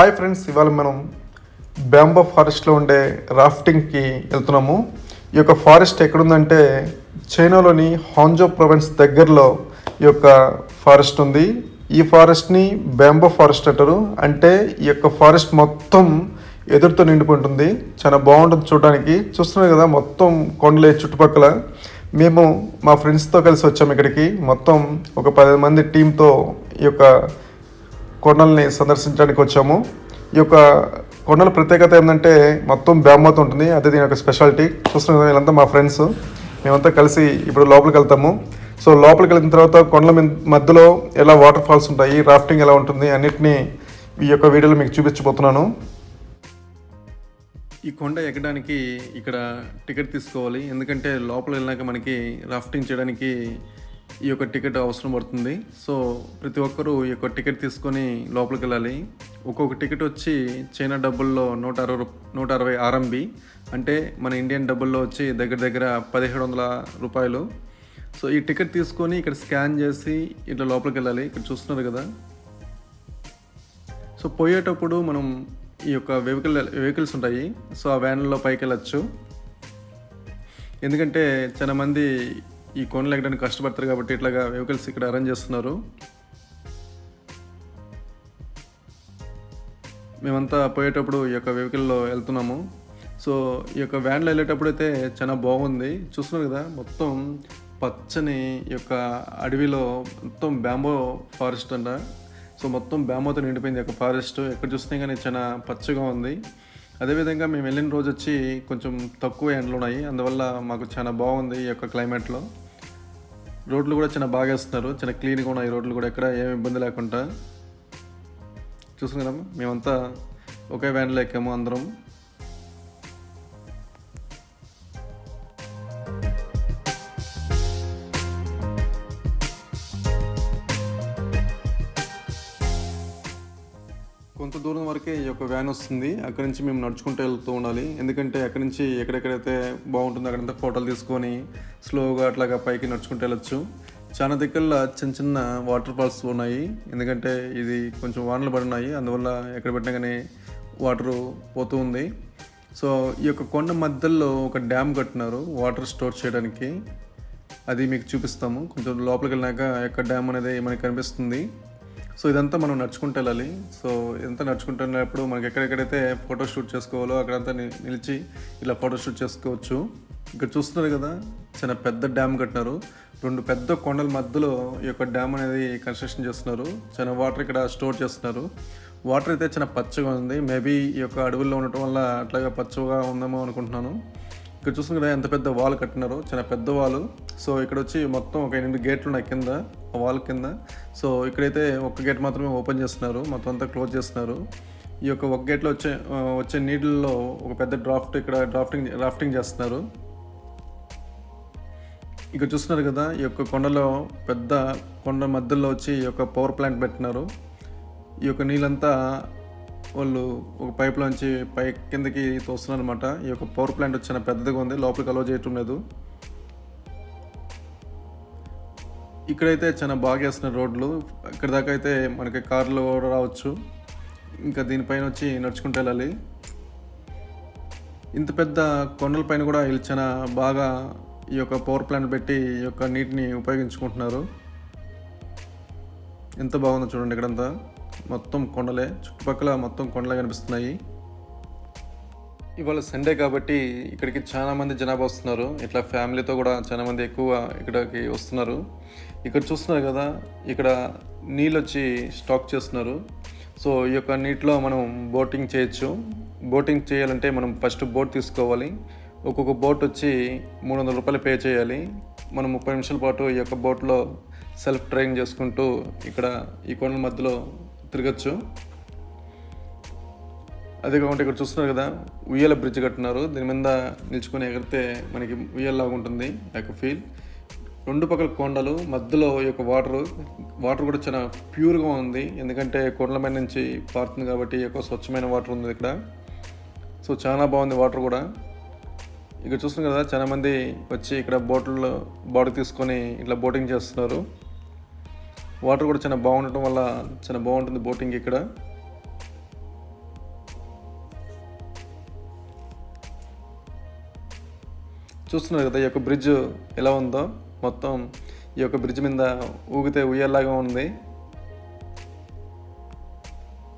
Hi friends ఇవాళ మనం bamboo ఫారెస్ట్లో ఉండే రాఫ్టింగ్కి వెళ్తున్నాము. ఈ యొక్క ఫారెస్ట్ ఎక్కడుందంటే చైనాలోని హాంజో ప్రొవిన్స్ దగ్గరలో ఈ యొక్క ఫారెస్ట్ ఉంది. ఈ ఫారెస్ట్ని బ్యాంబో ఫారెస్ట్ అంటారు. అంటే ఈ యొక్క ఫారెస్ట్ మొత్తం ఎదురుతో నిండిపోయింటుంది చాలా బాగుంటుంది చూడడానికి చూస్తున్నారు కదా మొత్తం కొండలే చుట్టుపక్కల. మేము మా ఫ్రెండ్స్తో కలిసి వచ్చాము ఇక్కడికి. మొత్తం ఒక పది మంది టీంతో ఈ యొక్క కొండల్ని సందర్శించడానికి వచ్చాము. ఈ యొక్క కొండల ప్రత్యేకత ఏంటంటే మొత్తం బ్యామ్మతో ఉంటుంది. అదే దీని యొక్క స్పెషాలిటీ. చూస్తున్న వీళ్ళంతా మా ఫ్రెండ్స్. మేమంతా కలిసి ఇప్పుడు లోపలికి వెళ్తాము. సో లోపలికి వెళ్ళిన తర్వాత కొండల మధ్యలో ఎలా వాటర్ ఫాల్స్ ఉంటాయి రాఫ్టింగ్ ఎలా ఉంటుంది అన్నిటినీ ఈ యొక్క వీడియోలో మీకు చూపించబోతున్నాను. ఈ కొండ ఎక్కడానికి ఇక్కడ టికెట్ తీసుకోవాలి. ఎందుకంటే లోపల వెళ్ళినాక మనకి రాఫ్టింగ్ చేయడానికి ఈ యొక్క టికెట్ అవసరం పడుతుంది. సో ప్రతి ఒక్కరూ ఈ యొక్క టికెట్ తీసుకొని లోపలికి వెళ్ళాలి. ఒక్కొక్క టికెట్ వచ్చి చైనా డబ్బుల్లో నూట అరవై నూట అరవై ఆర్ఎంబి. అంటే మన ఇండియన్ డబ్బుల్లో వచ్చి దగ్గర దగ్గర పదిహేడు వందల రూపాయలు. సో ఈ టికెట్ తీసుకొని ఇక్కడ స్కాన్ చేసి ఇట్లా లోపలికి వెళ్ళాలి. ఇక్కడ చూస్తున్నారు కదా. సో పోయేటప్పుడు మనం ఈ యొక్క వెహికల్ వెహికల్స్ ఉంటాయి. సో ఆ వ్యాన్లో పైకి వెళ్ళచ్చు. ఎందుకంటే చాలామంది ఈ కొండలు ఎక్కడానికి కష్టపడతారు కాబట్టి ఇట్లాగా వెహికల్స్ ఇక్కడ అరేంజ్ చేస్తున్నారు. మేమంతా పోయేటప్పుడు ఈ యొక్క వెహికల్లో వెళ్తున్నాము. సో ఈ యొక్క వ్యాన్లో వెళ్ళేటప్పుడు అయితే చాలా బాగుంది. చూస్తున్నారు కదా మొత్తం పచ్చని ఈ యొక్క అడవిలో మొత్తం బ్యాంబో ఫారెస్ట్ అంట. సో మొత్తం బ్యాంబోతో నిండిపోయింది ఈ యొక్క ఫారెస్ట్ ఎక్కడ చూస్తే కానీ చాలా పచ్చగా ఉంది. అదేవిధంగా మేము వెళ్ళిన రోజు వచ్చి కొంచెం తక్కువ ఎండలు ఉన్నాయి. అందువల్ల మాకు చాలా బాగుంది ఈ యొక్క క్లైమేట్లో. రోడ్లు కూడా చాలా బాగా వేస్తున్నారు. చాలా క్లీన్గా ఉన్నాయి రోడ్లు కూడా. ఎక్కడ ఏమి ఇబ్బంది లేకుండా. చూస్తున్నాం మేమంతా ఒకే వ్యాన్లో ఎక్కాము అందరం. కొంత దూరం వరకే ఈ యొక్క వ్యాన్ వస్తుంది. అక్కడి నుంచి మేము నడుచుకుంటూ వెళ్తూ ఉండాలి. ఎందుకంటే అక్కడి నుంచి ఎక్కడెక్కడైతే బాగుంటుందో అక్కడంతా ఫోటోలు తీసుకొని స్లోగా అట్లాగా పైకి నడుచుకుంటూ వెళ్ళొచ్చు. చాలా దగ్గరలో చిన్న చిన్న వాటర్ ఫాల్స్ ఉన్నాయి. ఎందుకంటే ఇది కొంచెం వానలు పడి ఉన్నాయి అందువల్ల ఎక్కడ పెట్టినా కానీ వాటర్ పోతూ ఉంది. సో ఈ యొక్క కొండ మధ్యలో ఒక డ్యామ్ కట్టినారు. వాటర్ స్టోర్ చేయడానికి. అది మీకు చూపిస్తాము. కొంచెం లోపలికి వెళ్ళినాక యొక్క డ్యామ్ అనేది మనకి కనిపిస్తుంది. సో ఇదంతా మనం నడుచుకుంటూ వెళ్ళాలి. సో ఇదంతా నడుచుకుంటున్నప్పుడు మనకి ఎక్కడెక్కడైతే ఫోటో షూట్ చేసుకోవాలో అక్కడంతా నిలిచి ఇలా ఫోటో షూట్ చేసుకోవచ్చు. ఇక్కడ చూస్తున్నారు కదా చాలా పెద్ద డ్యామ్ కట్టినారు. రెండు పెద్ద కొండల మధ్యలో ఈ యొక్క డ్యామ్ అనేది కన్స్ట్రక్షన్ చేస్తున్నారు. చాలా వాటర్ ఇక్కడ స్టోర్ చేస్తున్నారు. వాటర్ అయితే చాలా పచ్చగా ఉంది. మేబీ ఈ యొక్క అడవుల్లో ఉండటం వల్ల అట్లాగా పచ్చగా ఉందేమో అనుకుంటున్నాను. ఇక్కడ చూస్తున్నారు కదా ఎంత పెద్ద వాల్ కట్టినారో. చాలా పెద్ద వాల్ సో ఇక్కడ వచ్చి మొత్తం ఒక ఎనిమిది గేట్లు ఉన్నాయి కింద వాల్ కింద. సో ఇక్కడైతే ఒక గేట్ మాత్రమే ఓపెన్ చేస్తున్నారు మొత్తం అంతా క్లోజ్ చేస్తున్నారు. ఈ యొక్క ఒక గేట్లో వచ్చే వచ్చే నీళ్ళల్లో ఒక పెద్ద డ్రాఫ్ట్ ఇక్కడ డ్రాఫ్టింగ్ డ్రాఫ్టింగ్ చేస్తున్నారు. ఇక్కడ చూస్తున్నారు కదా ఈ యొక్క కొండలో పెద్ద కొండ మధ్యలో వచ్చి ఈ యొక్క పవర్ ప్లాంట్ పెట్టినారు. ఈ యొక్క నీళ్ళంతా వాళ్ళు ఒక పైప్లోంచి పై కిందకి తోస్తున్నారు అనమాట ఈ యొక్క పవర్ ప్లాంట్ వచ్చిన పెద్దగా ఉంది లోపలికి అలో చేయటం లేదు. ఇక్కడైతే చాలా బాగా వేస్తున్నారు రోడ్లు. ఇక్కడ దాకా అయితే మనకి కార్లు కూడా రావచ్చు. ఇంకా దీనిపైన వచ్చి నడుచుకుంటూ వెళ్ళాలి. ఇంత పెద్ద కొండల పైన కూడా వీళ్ళు చాలా బాగా ఈ యొక్క పవర్ ప్లాంట్ పెట్టి ఈ యొక్క నీటిని ఉపయోగించుకుంటున్నారు. ఎంత బాగుందో చూడండి ఇక్కడంతా. మొత్తం కొండలే. చుట్టుపక్కల మొత్తం కొండలే కనిపిస్తున్నాయి. ఇవాళ సండే కాబట్టి ఇక్కడికి చాలామంది జనాభా వస్తున్నారు. ఇట్లా ఫ్యామిలీతో కూడా చాలా మంది ఎక్కువ ఇక్కడికి వస్తున్నారు. ఇక్కడ చూస్తున్నారు కదా ఇక్కడ నీళ్ళు వచ్చి స్టాక్ చేస్తున్నారు. సో ఈ యొక్క నీటిలో మనం బోటింగ్ చేయొచ్చు. బోటింగ్ చేయాలంటే మనం ఫస్ట్ బోట్ తీసుకోవాలి. ఒక్కొక్క బోట్ వచ్చి మూడు వందల రూపాయలు పే చేయాలి. మనం ముప్పై నిమిషాల పాటు ఈ యొక్క బోట్లో సెల్ఫ్ డ్రైవింగ్ చేసుకుంటూ ఇక్కడ ఈ కొండల మధ్యలో తిరగచ్చు. అదే కాకుండా ఇక్కడ చూస్తున్నారు కదా ఉయ్యాల బ్రిడ్జ్ కట్టినారు దీని మీద నిల్చుకొని ఎగిరితే మనకి ఉయ్యాలలాగా ఉంటుంది ఆ యొక్క ఫీల్ రెండు పక్కల కొండలు మధ్యలో ఈ యొక్క వాటర్ వాటర్ కూడా చాలా ప్యూర్గా ఉంది. ఎందుకంటే కొండల మీద నుంచి పారుతుంది కాబట్టి ఎక్కువ స్వచ్ఛమైన వాటర్ ఉంది ఇక్కడ. సో చాలా బాగుంది వాటర్ కూడా. ఇక్కడ చూస్తున్నాం కదా చాలా మంది వచ్చి ఇక్కడ బోట్లో బాడీ తీసుకొని ఇట్లా బోటింగ్ చేస్తున్నారు. వాటర్ కూడా చాలా బాగుండటం వల్ల చాలా బాగుంటుంది బోటింగ్ ఇక్కడ. చూస్తున్నారు కదా ఈ యొక్క బ్రిడ్జ్ ఎలా ఉందో? మొత్తం ఈ యొక్క బ్రిడ్జ్ మీద ఊగితే ఉయ్యాలాగా ఉంది.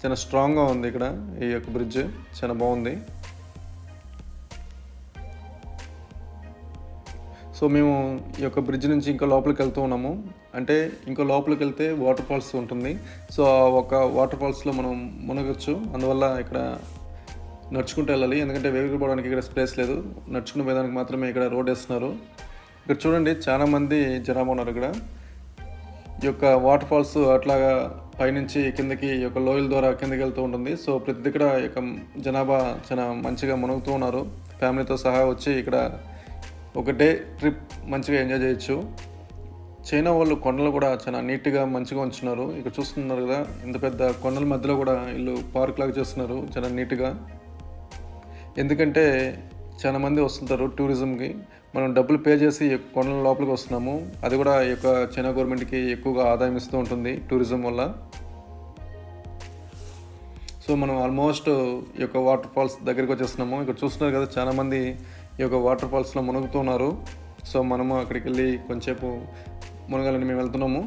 చాలా స్ట్రాంగ్గా ఉంది ఇక్కడ ఈ యొక్క బ్రిడ్జ్ చాలా బాగుంది. సో మేము ఈ యొక్క బ్రిడ్జ్ నుంచి ఇంకా లోపలికి వెళ్తూ ఉన్నాము. అంటే ఇంకా లోపలికి వెళ్తే వాటర్ ఫాల్స్ ఉంటుంది. సో ఆ ఒక వాటర్ ఫాల్స్లో మనం మునగొచ్చు. అందువల్ల ఇక్కడ నడుచుకుంటూ వెళ్ళాలి. ఎందుకంటే వేగులు పోవడానికి ఇక్కడ స్పేస్ లేదు. నడుచుకుని పోయేదానికి మాత్రమే ఇక్కడ రోడ్ వేస్తున్నారు. ఇక్కడ చూడండి చాలా మంది జనాభా ఉన్నారు ఇక్కడ. ఈ యొక్క వాటర్ ఫాల్స్ అట్లాగా పైనుంచి కిందకి ఈ యొక్క లోయల ద్వారా కిందకి వెళ్తూ ఉంటుంది. సో ప్రతి దగ్గర యొక్క జనాభా చాలా మంచిగా మునుగుతూ ఉన్నారు. ఫ్యామిలీతో సహా వచ్చి ఇక్కడ ఒక డే ట్రిప్ మంచిగా ఎంజాయ్ చేయొచ్చు. చైనా వాళ్ళు కొండలు కూడా చాలా నీట్గా మంచిగా ఉంచున్నారు ఇక్కడ చూస్తున్నారు కదా ఇంత పెద్ద కొండల మధ్యలో కూడా వీళ్ళు పార్క్ లాగా చేస్తున్నారు. చాలా నీట్గా. ఎందుకంటే చాలా మంది వస్తుంటారు టూరిజంకి. మనం డబ్బులు పే చేసి కొండల లోపలికి వస్తున్నాము. అది కూడా ఈ యొక్క చైనా గవర్నమెంట్కి ఎక్కువగా ఆదాయం ఇస్తూ ఉంటుంది టూరిజం వల్ల. సో మనం ఆల్మోస్ట్ ఈ యొక్క వాటర్ ఫాల్స్ దగ్గరికి వచ్చేస్తున్నాము. ఇక్కడ చూస్తున్నారు కదా చాలా మంది ఈ యొక్క వాటర్ ఫాల్స్లో మునుగుతున్నారు సో మనము అక్కడికి వెళ్ళి కొంచెంసేపు మునగాలని మేము వెళ్తున్నాము.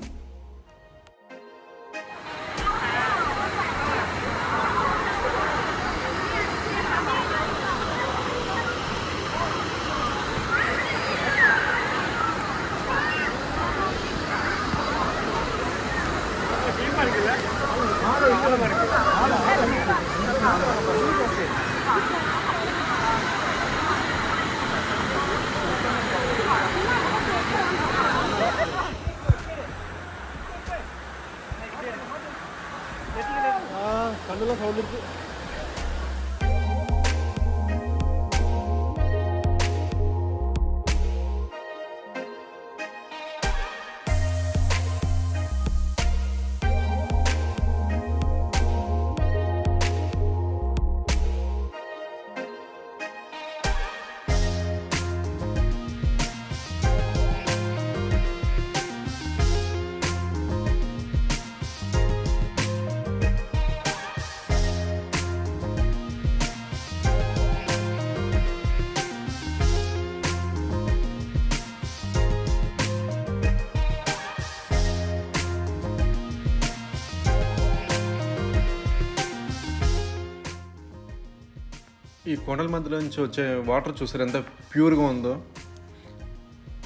ఈ కొండల మధ్యలో నుంచి వచ్చే వాటర్ చూసారు? ఎంత ప్యూర్గా ఉందో.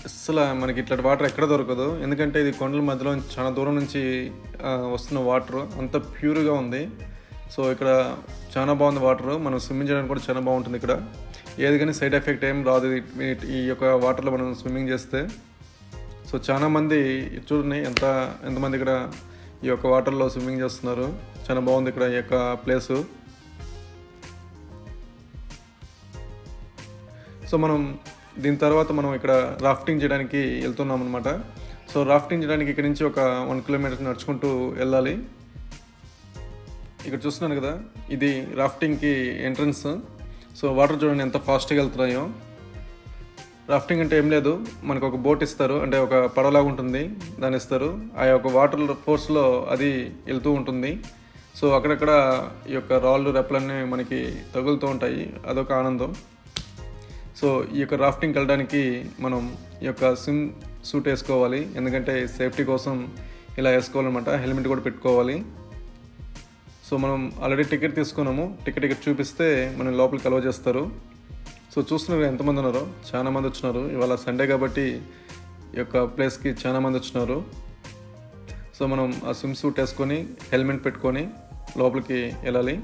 అసలు మనకి ఇట్లాంటి వాటర్ ఎక్కడ దొరకదు. ఎందుకంటే ఇది కొండల మధ్యలో చాలా దూరం నుంచి వస్తున్న వాటర్. అంత ప్యూర్గా ఉంది. సో ఇక్కడ చాలా బాగుంది వాటర్. మనం స్విమ్మింగ్ చేయడానికి కూడా చాలా బాగుంటుంది ఇక్కడ. ఏది కానీ సైడ్ ఎఫెక్ట్ ఏం రాదు. ఇది- ఈ యొక్క వాటర్లో మనం స్విమ్మింగ్ చేస్తే. సో చాలా మంది చూడండి ఎంత ఎంతమంది ఇక్కడ ఈ యొక్క వాటర్లో స్విమ్మింగ్ చేస్తున్నారు. చాలా బాగుంది ఇక్కడ ఈ యొక్క ప్లేసు. సో మనం దీని తర్వాత మనం ఇక్కడ రాఫ్టింగ్ చేయడానికి వెళ్తున్నాం అనమాట సో రాఫ్టింగ్ చేయడానికి ఇక్కడ నుంచి ఒక వన్ కిలోమీటర్ నడుచుకుంటూ వెళ్ళాలి. ఇక్కడ చూస్తున్నాను కదా ఇది రాఫ్టింగ్కి ఎంట్రన్స్ సో వాటర్ చూడండి ఎంత ఫాస్ట్గా వెళ్తున్నాయో. రాఫ్టింగ్ అంటే ఏం లేదు మనకు ఒక బోట్ ఇస్తారు అంటే ఒక పడవలాగా ఉంటుంది దాన్ని ఇస్తారు. ఆ యొక్క వాటర్ ఫోర్స్లో అది వెళ్తూ ఉంటుంది. సో అక్కడక్కడ ఈ యొక్క రాళ్ళు రెప్పలన్నీ మనకి తగులుతూ ఉంటాయి అదొక ఆనందం. సో ఈ యొక్క రాఫ్టింగ్ వెళ్ళడానికి మనం ఈ యొక్క స్విమ్ సూట్ వేసుకోవాలి. ఎందుకంటే సేఫ్టీ కోసం ఇలా వేసుకోవాలన్నమాట. హెల్మెట్ కూడా పెట్టుకోవాలి. సో మనం ఆల్రెడీ టికెట్ తీసుకున్నాము. టికెట్ టికెట్ చూపిస్తే మనం లోపలికి అలవ చేస్తారు. సో చూస్తున్నారు ఎంతమంది ఉన్నారో? చాలామంది వచ్చినారు. ఇవాళ సండే కాబట్టి ఈ యొక్క ప్లేస్కి చాలా మంది వచ్చినారు. సో మనం ఆ స్విమ్ సూట్ వేసుకొని హెల్మెట్ పెట్టుకొని లోపలికి వెళ్ళాలి.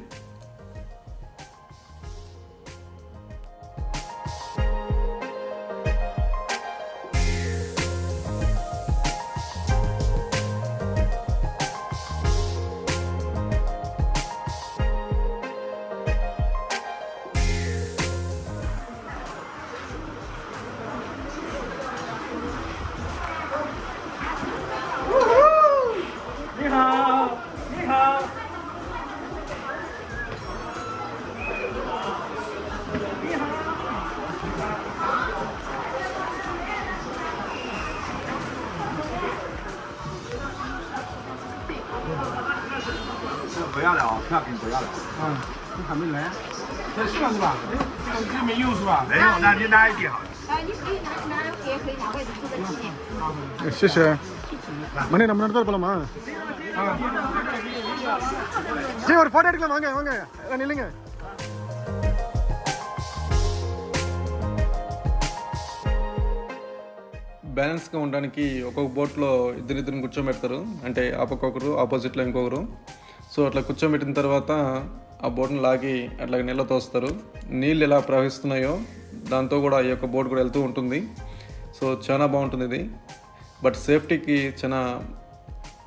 这还没来，这是吧是吧？哎，这个没有是吧？没有，那您拿一点好了。 呃，你可以拿拿也可以拿位置做个纪念。谢谢மணி நம்ம நடந்தால் போலாமா சரி ஒரு ஃபோட்டோ எடுக்கலாம் வாங்க வாங்க எல்லாம் நில்லுங்க బ్యాలెన్స్గా ఉండడానికి ఒక్కొక్క బోట్లో ఇద్దరిద్దరిని కూర్చోబెడతారు అంటే ఆ పక్క ఒకరు ఆపోజిట్లో ఇంకొకరు సో అట్లా కూర్చోబెట్టిన తర్వాత ఆ బోట్ని లాగి అట్లా నీళ్ళ తోస్తారు. నీళ్ళు ఎలా ప్రవహిస్తున్నాయో దాంతో కూడా ఈ యొక్క బోట్ కూడా వెళ్తూ ఉంటుంది. సో చాలా బాగుంటుంది ఇది. బట్ సేఫ్టీకి చాలా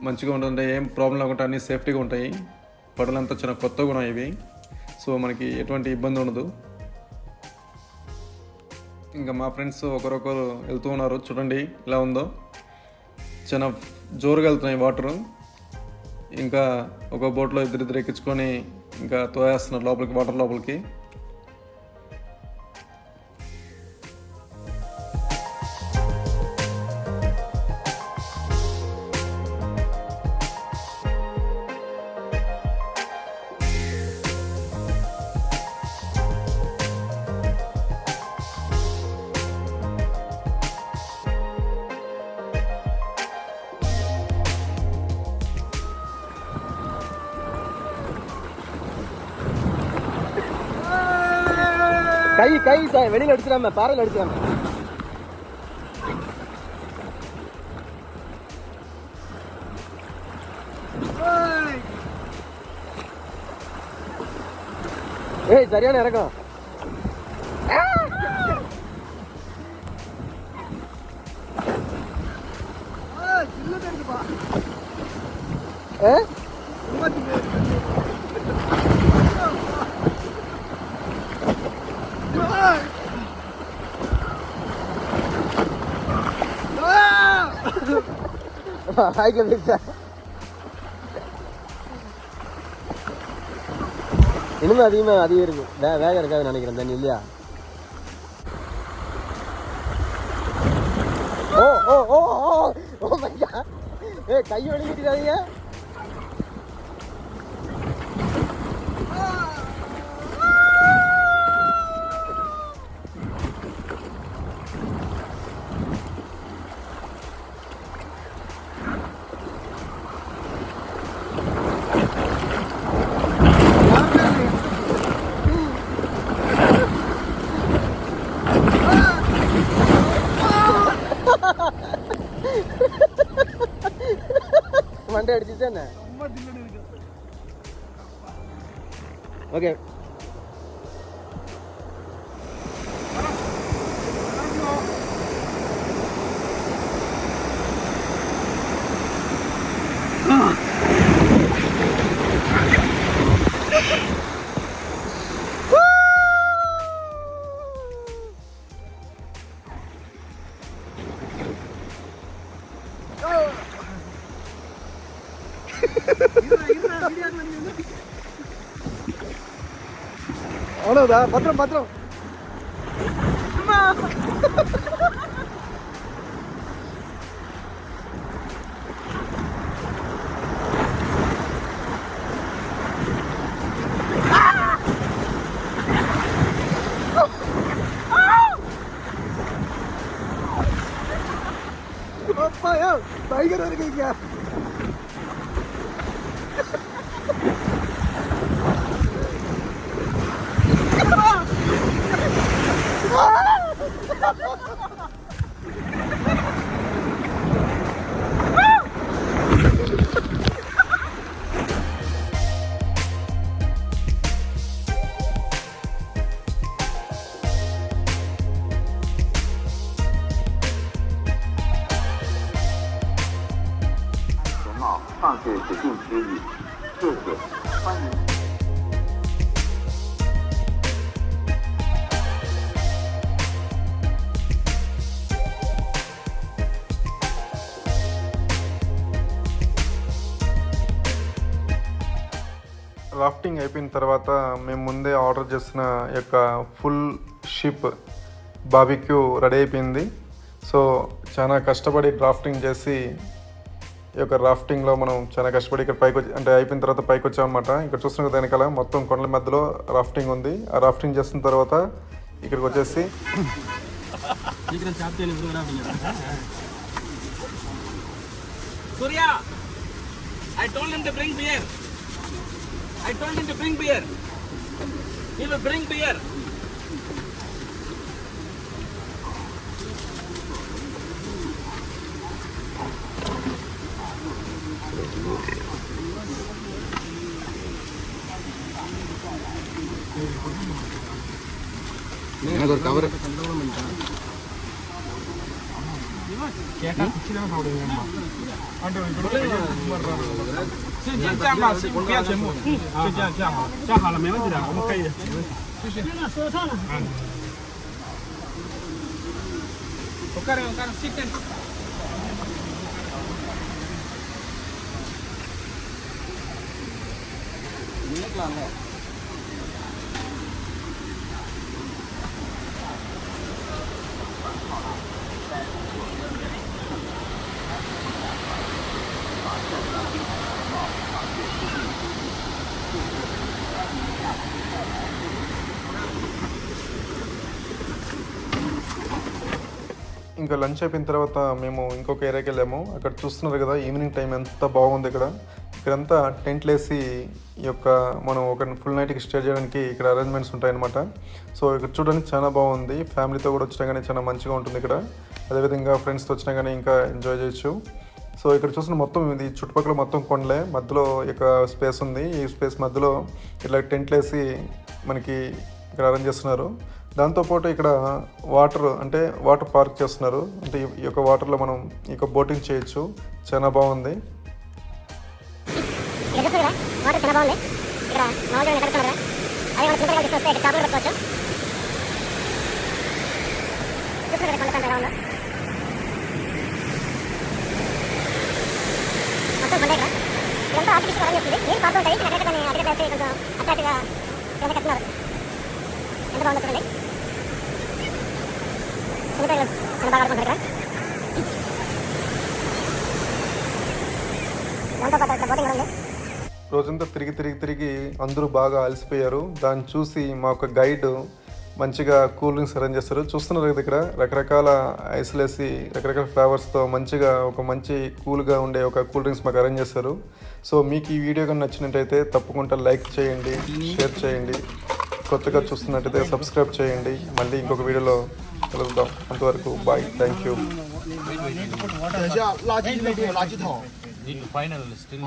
మంచిగా ఉంటుంది ఏం ప్రాబ్లం లేకుండా అన్నీ సేఫ్టీగా ఉంటాయి. పడలంతా చాలా కొత్తగా ఉన్నాయి ఇవి. సో మనకి ఎటువంటి ఇబ్బంది ఉండదు. ఇంకా మా ఫ్రెండ్స్ ఒకరొకరు వెళ్తూ ఉన్నారు. చూడండి ఎలా ఉందో. చాలా జోరుగా వెళ్తున్నాయి వాటర్. ఇంకా ఒక బోట్లో ఇద్దరిద్దరు ఎక్కించుకొని ఇంకా తోయేస్తున్నారు లోపలికి వాటర్ లోపలికి. கை கை வெளியில அடிச்சிடாம பாறையில் அடிச்சிடாம. ஏய் சரியான இறக்கம். Hay que pensar. இன்னும் அதிகமாக அதிகம் இருக்கும் வே வேகம் இருக்காதுன்னு நினைக்கிறேன் தண்ணி இல்லையா ஓ ஓ ஓ ஓ ஏ கையை இருக்காதீங்க மண்டை அடிச்சுச்சு என்ன ஓகே భద్రం భద్రం భద్రం రాఫ్టింగ్ అయిపోయిన తర్వాత మేము ముందే ఆర్డర్ చేసిన యొక్క ఫుల్ షిప్ బాబిక్యూ రెడీ అయిపోయింది. సో చాలా కష్టపడి డ్రాఫ్టింగ్ చేసి ఈ యొక్క రాఫ్టింగ్లో మనం చాలా కష్టపడి ఇక్కడ పైకి వచ్చి అంటే అయిపోయిన తర్వాత పైకి వచ్చామన్నమాట ఇక్కడ చూస్తున్న కదా వెనకాల మొత్తం కొండల మధ్యలో రాఫ్టింగ్ ఉంది. ఆ రాఫ్టింగ్ చేసిన తర్వాత ఇక్కడికి వచ్చేసి I beer I told him to bring beer. He will bring beer. எனக்கு ஒரு கவர் கேட்டால் குச்சி தான் சாப்பிடுவேன் ஆண்டு 先这样吧，先不要全部，就这样这样好，这样好了，没问题的，我们可以。谢谢。收上了。嗯。உட்காரு உட்காரு சீக்கிரம் நினைக்கலாம்ல ఇంకా లంచ్ అయిపోయిన తర్వాత మేము ఇంకొక ఏరియాకి వెళ్ళాము. అక్కడ చూస్తున్నారు కదా ఈవినింగ్ టైం ఎంత బాగుంది ఇక్కడ. ఇక్కడంతా టెంట్లు వేసి ఈ యొక్క మనం ఒక ఫుల్ నైట్కి స్టే చేయడానికి ఇక్కడ అరేంజ్మెంట్స్ ఉంటాయన్నమాట. సో ఇక్కడ చూడడానికి చాలా బాగుంది. ఫ్యామిలీతో కూడా వచ్చినా కానీ చాలా మంచిగా ఉంటుంది ఇక్కడ. అదేవిధంగా ఫ్రెండ్స్తో వచ్చినా కానీ ఇంకా ఎంజాయ్ చేయొచ్చు. సో ఇక్కడ చూసిన మొత్తం ఇది చుట్టుపక్కల మొత్తం కొండలే. మధ్యలో ఇక స్పేస్ ఉంది. ఈ స్పేస్ మధ్యలో ఇట్లా టెంట్లు వేసి మనకి ఇక్కడ అరేంజ్ చేస్తున్నారు. దాంతోపాటు ఇక్కడ వాటర్ అంటే వాటర్ పార్క్ చేస్తున్నారు. అంటే ఈ- యొక్క వాటర్లో మనం ఈ యొక్క బోటింగ్ చేయొచ్చు. చాలా బాగుంది. ఇక్కడ బాగుంది. ఇక్కడ ఇదంతా ఆర్టిఫిషియల్ అరేంజ్ చేస్తుంది. నీరు అక్కడ అక్కడ కొంచెం అట్రాక్ట్గా కట్టున్నారు? ఎంత బాగుందో చూడండి చింతకాయలు చాలా బాగా ఆడుకుంటారు ఇక్కడ దాంతో పాటు ఇక్కడ బోటింగ్ కూడా ఉంది రోజంతా తిరిగి తిరిగి తిరిగి అందరూ బాగా అలసిపోయారు. దాన్ని చూసి మా ఒక గైడ్ మంచిగా కూల్ డ్రింక్స్ అరేంజ్ చేస్తారు. చూస్తున్నారు కదా ఇక్కడ రకరకాల ఐస్లేసి రకరకాల ఫ్లేవర్స్తో మంచిగా ఒక మంచి కూల్గా ఉండే ఒక కూల్ డ్రింక్స్ మాకు అరేంజ్ చేస్తారు. సో మీకు ఈ వీడియో కానీ నచ్చినట్టయితే తప్పకుండా లైక్ చేయండి షేర్ చేయండి. కొత్తగా చూస్తున్నట్టయితే సబ్స్క్రైబ్ చేయండి. మళ్ళీ ఇంకొక వీడియోలో కలుద్దాం అంతవరకు బాయ్ థ్యాంక్ యూ 等